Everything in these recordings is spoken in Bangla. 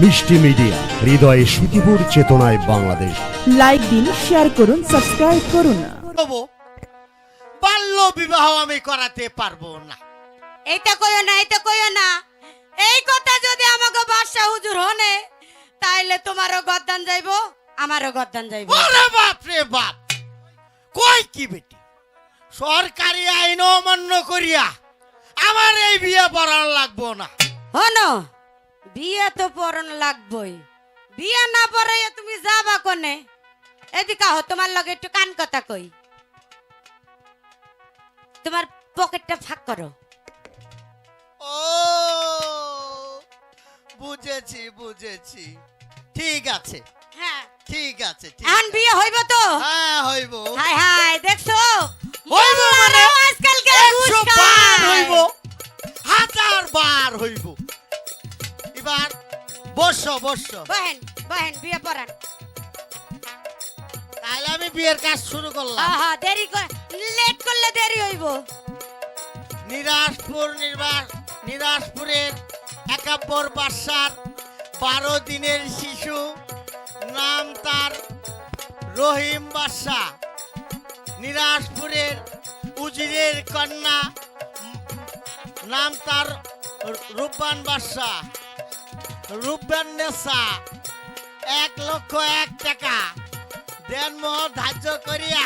মিষ্টি মিডিয়া হৃদয়ে সুখীপুর চেতনায় বাংলাদেশ। লাইক দিন শেয়ার করুন সাবস্ক্রাইব করুন। তবু বাল্য বিবাহ আমি করাতে পারব না। এটা কইও না এটা কইও না। এই কথা যদি আমাকে বাদশাহ হুজুর হনে তাইলে তোমারও গদ্দান যাইবো আমারও গদ্দান যাইবো। ওরে বাপ রে বাপ! কই কি বেটি? সরকারি আইন অমান্য করিয়া আমার এই বিয়ে পড়ানো লাগবো না। হনো বিয়ে তো পড়ন লাগবই। বিয়ে না পড়াইয়া তুমি যাবা কোনে? এদিকে আহ তোমার লগে একটু কান কথা কই। তোমার পকেটটা ফাঁক করো। ও বুঝেছি বুঝেছি। ঠিক আছে। হ্যাঁ। ঠিক আছে ঠিক এখন। বিয়ে হইব তো? হ্যাঁ হইব। হাই হাই দেখছ? হইব মানে আজকালকে ঘুষ একশো বার হইব। হাজার বার হইব। বস বস। বহেন বহেন বিয়ে পড়ান। তাহলে আমি বিয়ের কাজ শুরু করলাম। আহা দেরি কর লেট করলে দেরি হইব। নিরাজপুর নির্বাস নিরাজপুরের একাব্বর বাসার বারো দিনের শিশু। নাম তার রহিম বাদশা নিরাজপুরের উজিরের কন্যা। নাম তার রূপবান বাদশা রূপবান নেশা। এক লক্ষ এক টাকা। দেনমোহর ধার্য করিয়া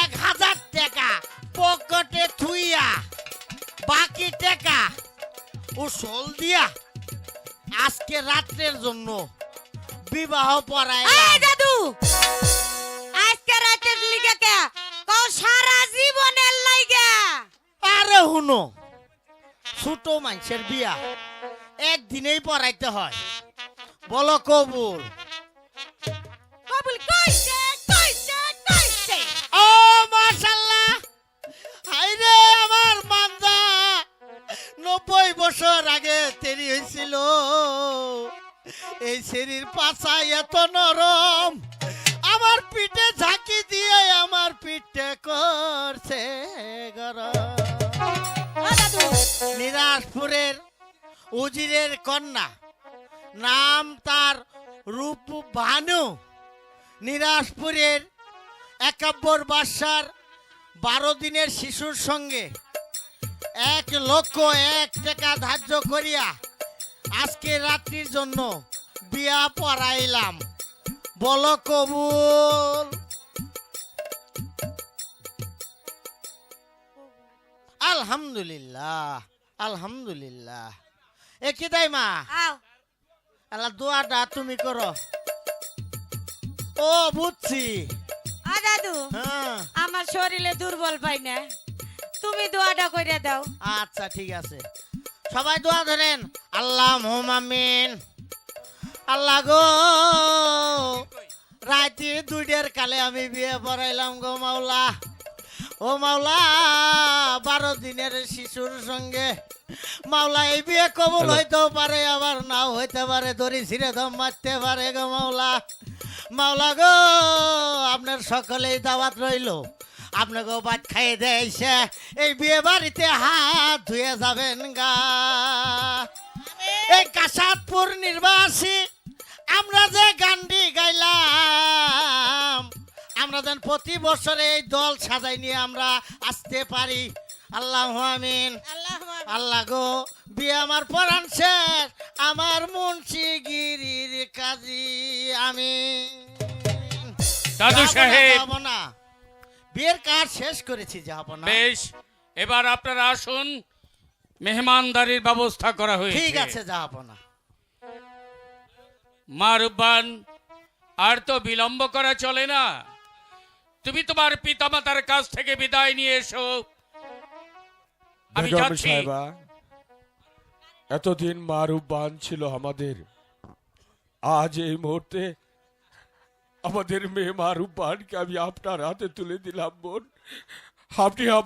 এক হাজার টাকা পকেটে থুইয়া। বাকি টাকা ও সোল দিয়া আজকে রাত্রের জন্য বিবাহ পড়াইলাম। দাদু! আজকে রাতের লিগে কে? কও সারা জীবনের লাইগা। আরে হুনো ছোট মানুষের বিয়া। একদিনেই পড়াইতে হয়। বলো কবুল। কবুল কইছে কইছে কইছে। ও মাশাল্লাহ। হাইরে আমার মান্দা নব্বই বছর আগে তৈরি হয়েছিল এই শরীর পাছা এত নরম আমার পিঠে ঝাঁকি দিয়ে আমার পিঠে করছে গরম। ও নিরাজপুরের উজিরের কন্যা। নাম তার রূপ ভানু নিরাজপুরের একাব্বর বাসার বারো দিনের শিশুর সঙ্গে এক লক্ষ এক টাকা ধার্য করিয়া আজকে রাত্রির জন্য বিয়া পড়াইলাম। বলো কবুল। আলহামদুলিল্লাহ আলহামদুলিল্লাহ। এ কি তাই মা আল্লাহ দোয়াটা তুমি করো। ও বুঝছি। দাদু হ্যাঁ। আমার শরীরে দুর্বল পাই না। তুমি দোয়াটা কইরা দাও। আচ্ছা ঠিক আছে। সবাই দোয়া ধরেন। আল্লাহ মোহামিন আল্লাহ গো। রাতে দুইটার কালে আমি বিয়ে পড়াইলাম গো মাওলা। ও মাওলা বারো দিনের শিশুর সঙ্গে। মাওলা এই বিয়ে কবুল হইতেও পারে আবার নাও হইতে পারে দড়ি ছিঁড়ে দম মারতে পারে গো মাওলা। মাওলা গো আপনার সকলেই দাওয়াত রইল। আপনাকেও ভাত খাইয়ে দেয়ছে এই বিয়ে বাড়িতে হাত ধুয়ে যাবেন গা। এই কাশাদপুর নির্বাসী আমরা যেন প্রতি বছরে এই দল সাজাই নিয়ে আমরা আসতে পারি। আল্লাহ আমিন। আল্লাহ আল্লাহ গো বিয়ে আমার পরাণ শেষ। আমার মুন্সিগিরির কাজী আমি। দাদু সাহেব। যাব না। বিয়ের কাজ শেষ করেছি যাব না। বেশ এবার আপনারা আসুন। মেহমানদারির ব্যবস্থা করা হয়েছে। ঠিক আছে যাব না। মা রুব্বান আর তো বিলম্ব করা চলে না। তুমি তোমার পিতামাতার কাছ থেকে বিদায় নিয়ে এসো। আমি যাচ্ছি। এতদিন এতদিন মারুবান ছিল আমাদের। আজ এই মুহূর্তে আমাদের মেয়ে মারুবানকে আমি আপনার হাতে তুলে দিলাম বোন। আপনি